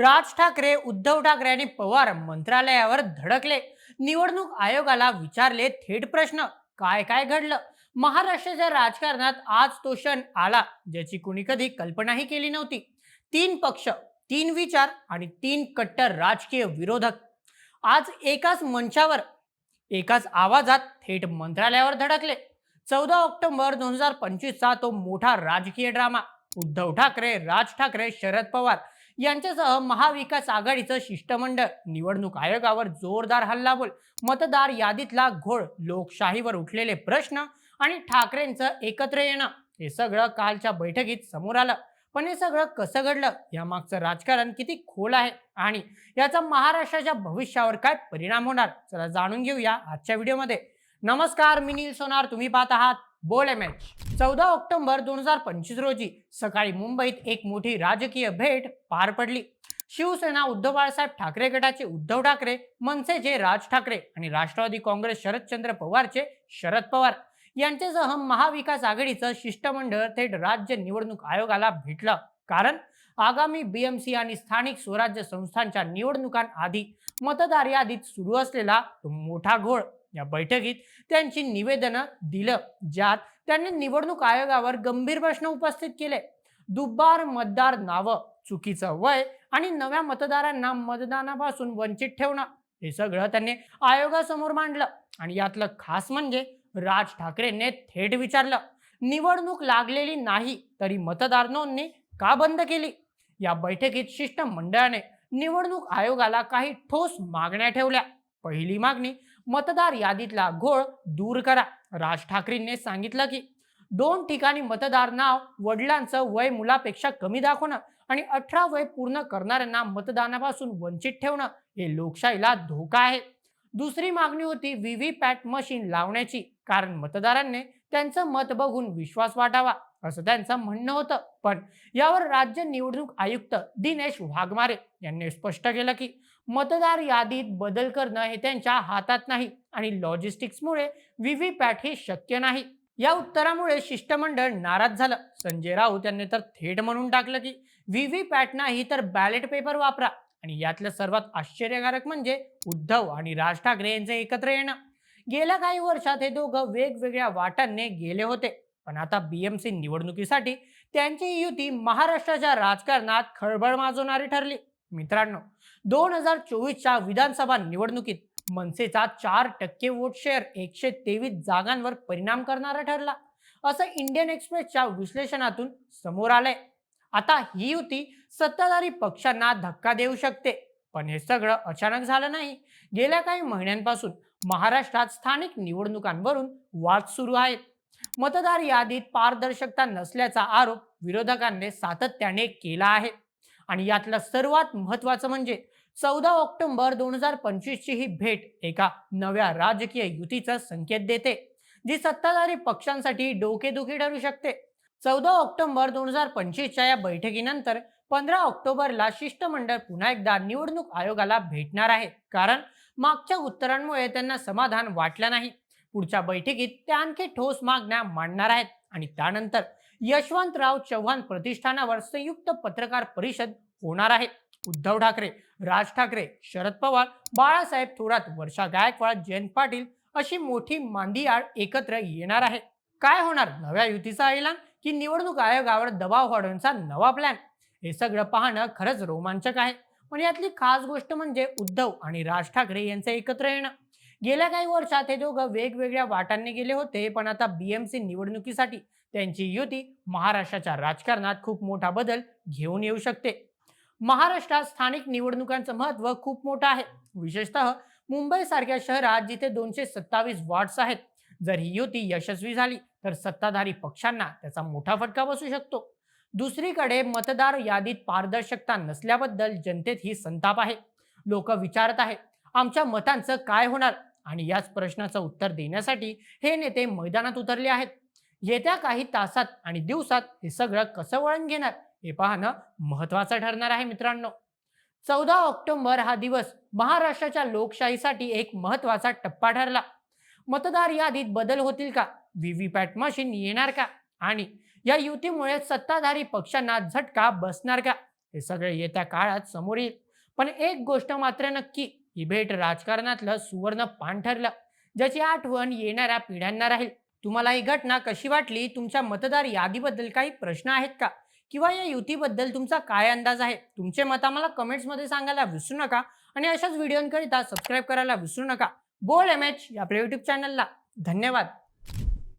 राज ठाकरे उद्धव ठाकरे आणि पवार मंत्रालयावर धडकले. निवडणूक आयोगाला विचारले थेट प्रश्न काय काय घडलं? महाराष्ट्राच्या राजकारणात आज तो क्षण आला ज्याची कुणी कधी कल्पनाही केली नव्हती. तीन पक्ष तीन विचार आणि तीन कट्टर राजकीय विरोधक. आज एकाच मंचावर एकाच आवाजात थेट मंत्रालयावर धडकले. चौदा ऑक्टोबर दोन हजार पंचवीसचा तो मोठा राजकीय ड्रामा. उद्धव ठाकरे राज ठाकरे शरद पवार यांच्यासह महाविकास आघाडीचं शिष्टमंडळ. निवडणूक आयोगावर जोरदार हल्लाबोल. मतदार यादीतला घोळ लोकशाहीवर उठलेले प्रश्न आणि ठाकरेंचं एकत्र येणं. हे सगळं कालच्या बैठकीत समोर आलं. पण हे सगळं कसं घडलं? यामागचं राजकारण किती खोल आहे? आणि याचा महाराष्ट्राच्या भविष्यावर काय परिणाम होणार? चला जाणून घेऊया आजच्या व्हिडिओमध्ये. नमस्कार मी नील सोनार. तुम्ही पाहत आहात बोल एम एच चौदा ऑक्टोबर दोन हजार पंचवीस रोजी सकाळी मुंबईत एक मोठी राजकीय भेट पार पडली. शिवसेना उद्धव बाळासाहेब ठाकरे गटाचे उद्धव ठाकरे मनसेचे राज ठाकरे आणि राष्ट्रवादी काँग्रेस शरदचंद्र पवारचे शरद पवार यांच्यासह महाविकास आघाडीचं शिष्टमंडळ थेट राज्य निवडणूक आयोगाला भेटलं. कारण आगामी बीएमसी आणि स्थानिक स्वराज्य संस्थांच्या निवडणुकांआधी मतदार यादीत सुरू असलेला तो मोठा घोळ. या बैठकीत त्यांची निवेदनं दिलं ज्यात त्यांनी निवडणूक आयोगावर गंभीर प्रश्न उपस्थित केले. दुब्बार मतदार नावं चुकीचं वय आणि नव्या मतदारांना मतदानापासून वंचित ठेवणं हे सगळं त्यांनी आयोगासमोर मांडलं. आणि यातलं खास म्हणजे राज ठाकरेंनी थेट विचारलं निवडणूक लागलेली नाही तरी मतदार नोंदणी का बंद केली? या बैठकीत शिष्टमंडळाने निवडणूक आयोगाला काही ठोस मागण्या ठेवल्या. पहिली मागणी मतदार यादीतला घोळ दूर करा. राज ठाकरेंनी सांगितलं की दोन ठिकाणी मतदार नाव वडिलांचं वय मुलापेक्षा कमी दाखवणं आणि अठरा वय पूर्ण करणाऱ्यांना मतदानापासून वंचित ठेवणं हे लोकशाहीला धोका आहे. दुसरी मागणी होती व्ही व्ही पॅट मशीन लावण्याची कारण मतदारांनी त्यांचं मत बघून विश्वास वाटावा असं त्यांचं म्हणणं होतं. पण यावर राज्य निवडणूक आयुक्त दिनेश वाघमारे यांनी स्पष्ट केलं की मतदार यादीत बदल करणं हे त्यांच्या हातात नाही आणि लॉजिस्टिक्समुळे व्ही व्ही पॅट हे शक्य नाही. या उत्तरामुळे शिष्टमंडळ नाराज झालं. संजय राऊत यांनी तर थेट म्हणून टाकलं की व्ही व्ही पॅट नाही तर बॅलेट पेपर वापरा. आणि यातलं सर्वात आश्चर्यकारक म्हणजे उद्धव आणि राज ठाकरे यांचं एकत्र येणं. गेल्या काही वर्षात हे दोघं वेगवेगळ्या वाटांनी गेले होते. पण आता बीएमसी निवडणुकीसाठी त्यांची युती महाराष्ट्राच्या राजकारणात खळबळ माजवणारी ठरली. मित्रांनो दोन हजार चोवीसच्या विधानसभा निवडणुकीत मनसेचा चार टक्के वोट शेअर एकशे तेवीस जागांवर परिणाम करणारा ठरला. असं इंडियन एक्सप्रेसच्या विश्लेषणातून समोर आलंय. आता ही युती सत्ताधारी पक्षांना धक्का देऊ शकते पण हे सगळं अचानक झालं नाही. गेल्या काही महिन्यांपासून महाराष्ट्रात स्थानिक निवडणुकांवरून वाद सुरू आहेत. मतदार यादीत पारदर्शकता नसल्याचा आरोप विरोधकांनी सातत्याने केला आहे. आणि यातलं सर्वात महत्वाचं म्हणजे चौदा ऑक्टोबर दोन हजार पंचवीसची ही भेट एका नव्या राजकीय युतीचा संकेत देते जी सत्ताधारी पक्षांसाठी डोकेदुखी ठरू शकते. चौदा ऑक्टोबर दोन हजार पंचवीसच्या या बैठकीनंतर पंधरा ऑक्टोबरला शिष्टमंडळ पुन्हा एकदा निवडणूक आयोगाला भेटणार आहे कारण मागच्या उत्तरांमुळे त्यांना समाधान वाटलं नाही. पुढच्या बैठकीत ते आणखी ठोस मागण्या मांडणार आहेत आणि त्यानंतर यशवंतराव चव्हाण प्रतिष्ठानावर संयुक्त पत्रकार परिषद होणार आहे. उद्धव ठाकरे राज ठाकरे शरद पवार बाळासाहेब थोरात वर्षा गायकवाड जयंत पाटील अशी मोठी मांदियाळ एकत्र येणार आहे. काय होणार? नव्या युतीचा ऐलान की निवडणूक आयोगावर दबाव वाढवण्याचा नवा प्लॅन हे सगळं पाहणं खरंच रोमांचक आहे. पण यातली खास गोष्ट म्हणजे उद्धव आणि राज ठाकरे यांचं एकत्र येणं. गेल्या काही वर्षात हे दोघं वेगवेगळ्या वाटांनी गेले होते पण आता बीएमसी निवडणुकीसाठी त्यांची युती महाराष्ट्राच्या राजकारणात खूप मोठा बदल घेऊन येऊ शकते. महाराष्ट्रात स्थानिक निवडणुकांचं महत्त्व खूप मोठं आहे. विशेषतः मुंबईसारख्या शहरात जिथे दोनशे सत्तावीस वॉर्ड्स आहेत जर ही युती यशस्वी झाली तर सत्ताधारी पक्षांना त्याचा मोठा फटका बसू शकतो. दुसरीकडे मतदार यादीत पारदर्शकता नसल्याबद्दल जनतेत ही संताप आहे. लोक विचारत आहेत आमच्या मतांचं काय होणार? आणि याच प्रश्नाचं उत्तर देण्यासाठी हे नेते मैदानात उतरले आहेत. येत्या काही तासात आणि दिवसात हे सगळं कसं वळण घेणार हे पाहणं महत्वाचं ठरणार आहे मित्रांनो. चौदा ऑक्टोबर हा दिवस महाराष्ट्राच्या लोकशाहीसाठी एक महत्त्वाचा टप्पा ठरला. मतदार यादीत बदल होतील का? व्हीव्हीपॅट मशीन येणार का? आणि या युतीमुळे सत्ताधारी पक्षांना झटका बसणार का? हे सगळे येत्या काळात समोर येईल. पण एक गोष्ट मात्र नक्की ही भेट राजकारणातलं सुवर्ण पान ठरलं ज्याची आठवण येणाऱ्या पिढ्यांना राहील. तुम्हाला ही घटना कशी वाटली? तुमच्या मतदार यादीबद्दल काही प्रश्न आहेत का? किंवा या युतीबद्दल तुमचा काय अंदाज आहे? तुमचे मत आम्हाला कमेंट्समध्ये सांगायला विसरू नका आणि अशाच व्हिडिओंकरिता सबस्क्राईब करायला विसरू नका. बोल एम एच या आपल्या युट्यूब चॅनलला धन्यवाद.